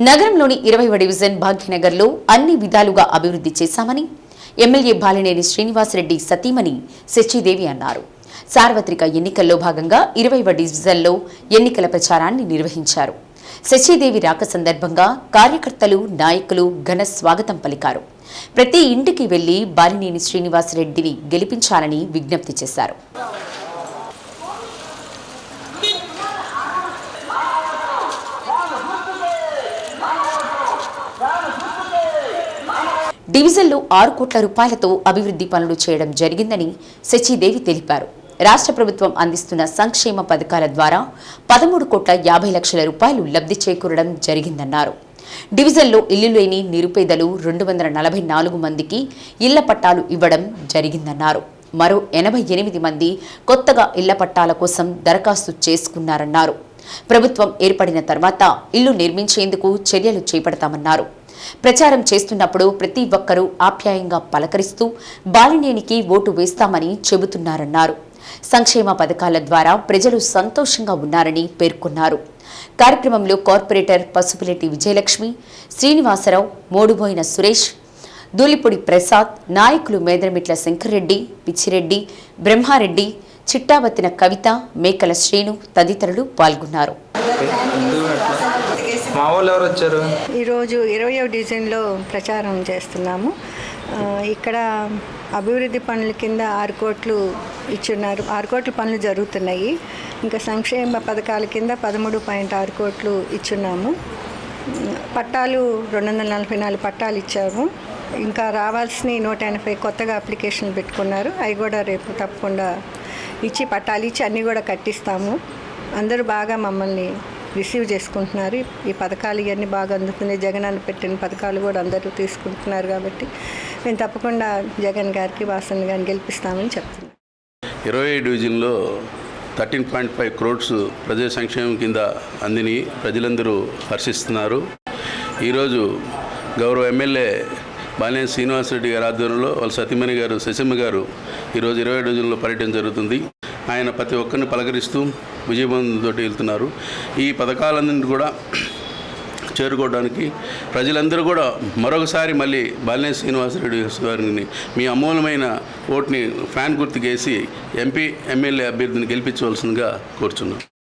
నగరంలోని ఇరవైవ డివిజన్ భాగ్యనగర్లో అన్ని విధాలుగా అభివృద్ధి చేశామని ఎమ్మెల్యే బాలినేని శ్రీనివాసరెడ్డి సతీమణి శశిదేవి అన్నారు. సార్వత్రిక ఎన్నికల్లో భాగంగా ఇరవైవ డివిజన్లో ఎన్నికల ప్రచారాన్ని నిర్వహించారు. శశిదేవి రాక సందర్భంగా కార్యకర్తలు నాయకులు ఘన స్వాగతం పలికారు. ప్రతి ఇంటికి వెళ్ళి బాలినేని శ్రీనివాసరెడ్డిని గెలిపించాలని విజ్ఞప్తి చేశారు. డివిజన్లో ఆరు కోట్ల రూపాయలతో అభివృద్ధి పనులు చేయడం జరిగిందని శశిదేవి తెలిపారు. రాష్ట్ర ప్రభుత్వం అందిస్తున్న సంక్షేమ పథకాల ద్వారా పదమూడు కోట్ల యాభై లక్షల రూపాయలు లబ్ధి చేకూరడం జరిగిందన్నారు. డివిజన్లో ఇల్లు లేని నిరుపేదలు రెండు వందల నలభై నాలుగు మందికి ఇళ్ళ పట్టాలు ఇవ్వడం జరిగిందన్నారు. మరో ఎనభై ఎనిమిది మంది కొత్తగా ఇళ్ళ పట్టాల కోసం దరఖాస్తు చేసుకున్నారన్నారు. ప్రభుత్వం ఏర్పడిన తర్వాత ఇల్లు నిర్మించేందుకు చర్యలు చేపడతామన్నారు. ప్రచారం చేస్తున్నప్పుడు ప్రతి ఒక్కరూ ఆప్యాయంగా పలకరిస్తూ బాలినేనికి ఓటు వేస్తామని చెబుతున్నారన్నారు. సంక్షేమ పథకాల ద్వారా ప్రజలు సంతోషంగా ఉన్నారని పేర్కొన్నారు. కార్యక్రమంలో కార్పొరేటర్ పసుపులెట్టి విజయలక్ష్మి శ్రీనివాసరావు మోడుబోయిన సురేష్ దూలిపూడి ప్రసాద్ నాయకులు మేదరమిట్ల శంకర్రెడ్డి పిచ్చిరెడ్డి బ్రహ్మారెడ్డి చిట్టాబత్తిన కవిత మేకల శ్రీను తదితరులు పాల్గొన్నారు. మా వాళ్ళు ఎవరు వచ్చారు? ఈరోజు ఇరవయవ డివిజన్లో ప్రచారం చేస్తున్నాము. ఇక్కడ అభివృద్ధి పనుల కింద ఆరు కోట్లు ఇచ్చున్నారు. ఆరు కోట్ల పనులు జరుగుతున్నాయి. ఇంకా సంక్షేమ పథకాల కింద పదమూడు పాయింట్ ఆరు కోట్లు ఇచ్చున్నాము. పట్టాలు రెండు వందల నలభై నాలుగు పట్టాలు ఇచ్చాము. ఇంకా రావాల్సిన నూట ఎనభై కొత్తగా అప్లికేషన్లు పెట్టుకున్నారు. అవి కూడా రేపు తప్పకుండా ఇచ్చి పట్టాలు ఇచ్చి అన్నీ కూడా కట్టిస్తాము. అందరూ బాగా మమ్మల్ని రిసీవ్ చేసుకుంటున్నారు. ఈ పథకాలు ఇవన్నీ బాగా అందుతున్నాయి. జగన్ అని పెట్టిన పథకాలు కూడా అందరూ తీసుకుంటున్నారు కాబట్టి మేము తప్పకుండా జగన్ గారికి వాసన్ గారిని గెలిపిస్తామని చెప్తున్నాం. ఇరవై డివిజన్లో థర్టీన్ పాయింట్ ఫైవ్ క్రోడ్స్ ప్రజా సంక్షేమం కింద అందిని ప్రజలందరూ హర్షిస్తున్నారు. ఈరోజు గౌరవ ఎమ్మెల్యే బాలినేని శ్రీనివాసరెడ్డి గారి ఆధ్వర్యంలో వాళ్ళ సతీమణి గారు శశమ్మ గారు ఈరోజు ఇరవై డివిజన్లో పర్యటన జరుగుతుంది. ఆయన ప్రతి ఒక్కరిని పలకరిస్తూ విజయవంతంతో వెళ్తున్నారు. ఈ పథకాలన్నింటి కూడా చేరుకోవడానికి ప్రజలందరూ కూడా మరొకసారి మళ్ళీ బాలినేని శ్రీనివాసరెడ్డి గారిని మీ అమూలమైన ఓటుని ఫ్యాన్ గుర్తుకేసి ఎంపీ ఎమ్మెల్యే అభ్యర్థిని గెలిపించవలసిందిగా కోరుచున్నాను